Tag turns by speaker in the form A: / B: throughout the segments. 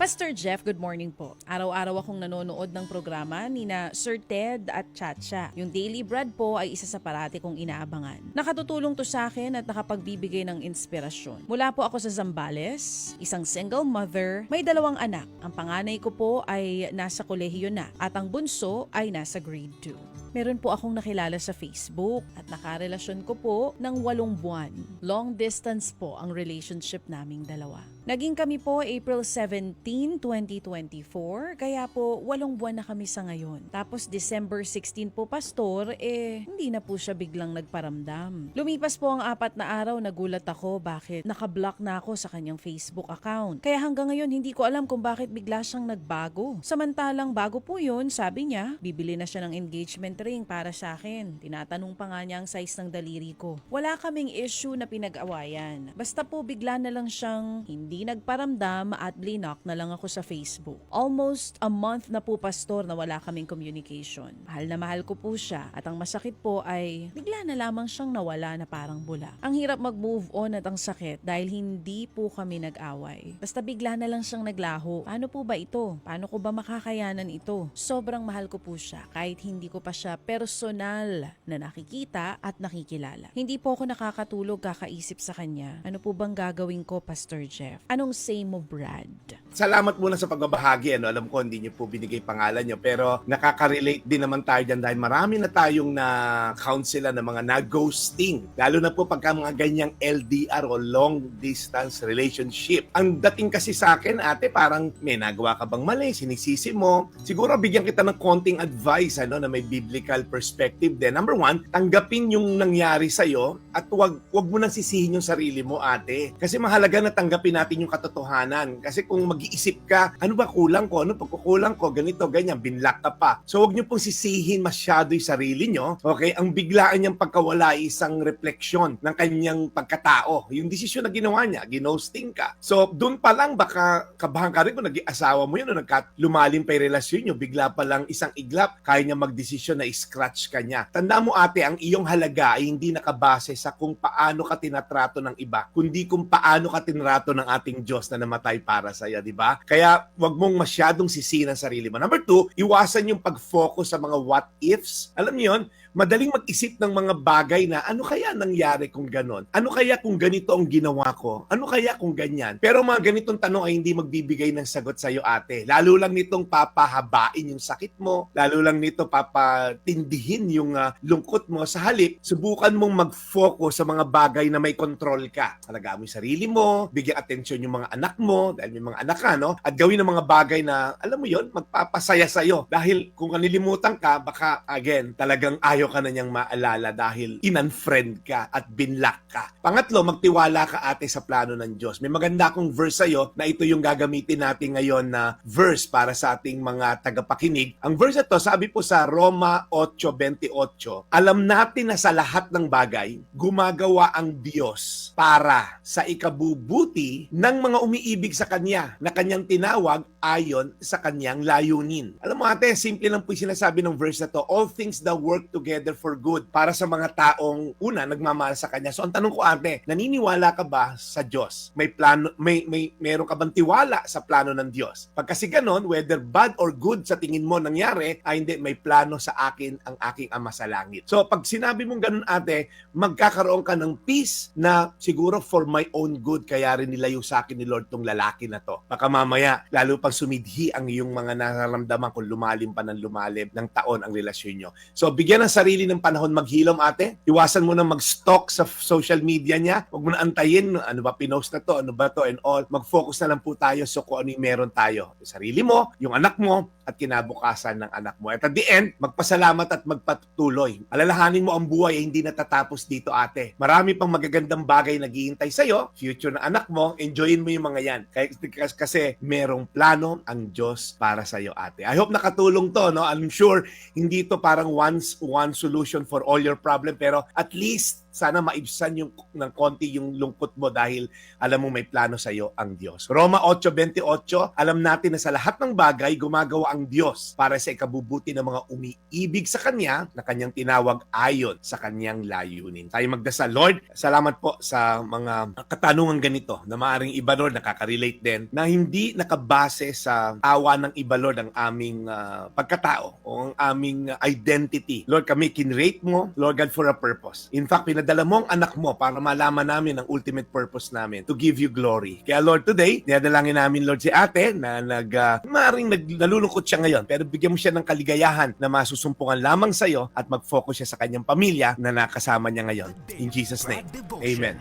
A: Pastor Jeff, good morning po. Araw-araw akong nanonood ng programa ni na Sir Ted at Chacha. Yung Daily Bread po ay isa sa parati kong inaabangan. Nakatutulong to sa akin at nakapagbibigay ng inspirasyon. Mula po ako sa Zambales, isang single mother, may dalawang anak. Ang panganay ko po ay nasa kolehiyo na at ang bunso ay nasa grade 2. Meron po akong nakilala sa Facebook at nakarelasyon ko po ng walong buwan. Long distance po ang relationship naming dalawa. Naging kami po April 17, 2024, kaya po walong buwan na kami sa ngayon. Tapos December 16 po, Pastor, eh hindi na po siya biglang nagparamdam. Lumipas po ang apat na araw, nagulat ako bakit nakablock na ako sa kanyang Facebook account. Kaya hanggang ngayon hindi ko alam kung bakit bigla siyang nagbago. Samantalang bago po yun, sabi niya, bibili na siya ng engagement ring para sa akin. Tinatanong pa nga niya ang size ng daliri ko. Wala kaming issue na pinag-awayan. Basta po bigla na lang siyang hindi nagparamdam at blinock na lang ako sa Facebook. Almost a month na po pastor na wala kaming communication. Mahal na mahal ko po siya at ang masakit po ay bigla na lamang siyang nawala na parang bula. Ang hirap mag-move on at ang sakit dahil hindi po kami nag-away. Basta bigla na lang siyang naglaho. Paano po ba ito? Paano ko ba makakayanan ito? Sobrang mahal ko po siya kahit hindi ko pa siya personal na nakikita at nakikilala. Hindi po ako nakakatulog kakaisip sa kanya. Ano po bang gagawin ko, Pastor Jeff? Anong say mo, Brad?
B: Salamat muna sa pagbabahagi. Ano? Alam ko, hindi niyo po binigay pangalan niyo. Pero nakaka-relate din naman tayo dyan dahil marami na tayong na-counsela ng mga na-ghosting. Lalo na po pagka mga ganyang LDR o long distance relationship. Ang dating kasi sa akin, ate, parang may nagawa ka bang mali, sinisisi mo. Siguro bigyan kita ng konting advice ano, na may biblical perspective din. Number one, tanggapin yung nangyari sa'yo at wag, wag mo nang sisihin yung sarili mo, ate. Kasi mahalaga na tanggapin natin yung katotohanan. Kasi kung mag-iisip ka, ano ba kulang ko? Ano pagkukulang ko? Ganito, ganyan, binlock ka pa. So wag niyo pong sisihin masyado yung sarili nyo. Okay? Ang biglaan niyang pagkawala ay isang refleksyon ng kanyang pagkatao. Yung desisyon na ginawa niya, ginosting ka. So doon pa lang baka kabahan ka rin kung nag-asawa mo yun o nagka lumalim pa yung relasyon nyo, bigla pa lang isang iglap, kaya niya magdesisyon na scratch ka niya. Tanda mo ate, ang iyong halaga ay hindi nakabase sa kung paano ka tinatrato ng iba, kundi kung paano ka tinrato ng ating Diyos na namatay para sa iyo, di ba? Kaya wag mong masyadong sisihin ang sarili mo. Number two, iwasan yung pag-focus sa mga what ifs. Alam niyo yun, madaling mag-isip ng mga bagay na ano kaya nangyari kung ganon? Ano kaya kung ganito ang ginawa ko? Ano kaya kung ganyan? Pero mga ganitong tanong ay hindi magbibigay ng sagot sa iyo ate. Lalo lang nitong papahabain yung sakit mo. Lalo lang nito papatindihin yung ah, lungkot mo. Sa halip, subukan mong mag-focus sa mga bagay na may control ka. Alagaan mo yung sarili mo, bigyan atensyon yung mga anak mo, dahil may mga anak ka, no? At gawin ng mga bagay na, alam mo yon magpapasaya sa'yo. Dahil kung kanilimutan ka, baka, again, talagang ayaw ka na niyang maalala dahil in-unfriend ka at binlock ka. Pangatlo, magtiwala ka ate sa plano ng Diyos. May maganda akong verse sa'yo na ito yung gagamitin natin ngayon na verse para sa ating mga tagapakinig. Ang verse na to, sabi po sa Roma 8.28, alam natin na sa lahat ng bagay, gumagawa ang Diyos para sa ikabubuti ng mga umiibig sa Kanya na Kanyang tinawag ayon sa Kanyang layunin. Alam mo ate, simple lang po sinasabi ng verse na to, all things that work together for good para sa mga taong una, nagmamahal sa Kanya. So ang tanong ko ate, naniniwala ka ba sa Diyos? May plano, may, may, meron ka bang tiwala sa plano ng Diyos? Pag kasi ganon, whether bad or good sa tingin mo nangyari, ay hindi, may plano sa akin ang aking Ama sa Langit. So pag sinabi mong ganun ate, magkakaroon ka ng peace na siguro for my own good, kaya rin nilayo sa akin ni Lord tong lalaki na to. Baka mamaya, lalo pang sumidhi ang iyong mga nararamdaman kung lumalim pa ng lumalim ng taon ang relasyon nyo. So bigyan ng sarili ng panahon maghilom ate. Iwasan mo na mag-stalk sa social media niya. Huwag mo na antayin ano ba pinost na to, ano ba to and all. Mag-focus na lang po tayo sa kung ano yung meron tayo. Yung sarili mo, yung anak mo, at kinabukasan ng anak mo. At at the end, magpasalamat at magpatuloy. Alalahanin mo ang buhay ay hindi natatapos dito ate. Marami pang magagandang bagay naghihintay sa'yo, future na anak mo, enjoyin mo yung mga yan. Kaya- Kasi merong plano ang Diyos para sa'yo ate. I hope nakatulong to, no? I'm sure hindi to parang one, one solution for all your problem, pero at least sana maibsan yung ng konti yung lungkot mo dahil alam mo may plano sa iyo ang Diyos. Roma 8:28, alam natin na sa lahat ng bagay gumagawa ang Diyos para sa ikabubuti ng mga umiibig sa kanya na kanyang tinawag ayon sa kanyang layunin. Tayo magdasal, Lord, salamat po sa mga katanungan ganito na maaring iba Lord nakaka-relate din na hindi nakabase sa awa ng iba Lord ang aming ah, pagkatao o ang aming identity. Lord, kami kinrate mo, Lord God, for a purpose. In fact, pinadala mo ang anak mo para malaman namin ang ultimate purpose namin, to give you glory. Kaya Lord, today, dinadalangin namin Lord si ate na nag, uh, maaaring nag, nalulungkot siya ngayon, pero bigyan mo siya ng kaligayahan na masusumpungan lamang sa iyo at mag-focus siya sa kanyang pamilya na nakasama niya ngayon. In Jesus' name, Amen.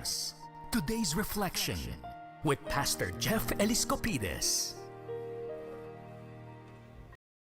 C: Today's reflection with Pastor Jeff Eliscopides.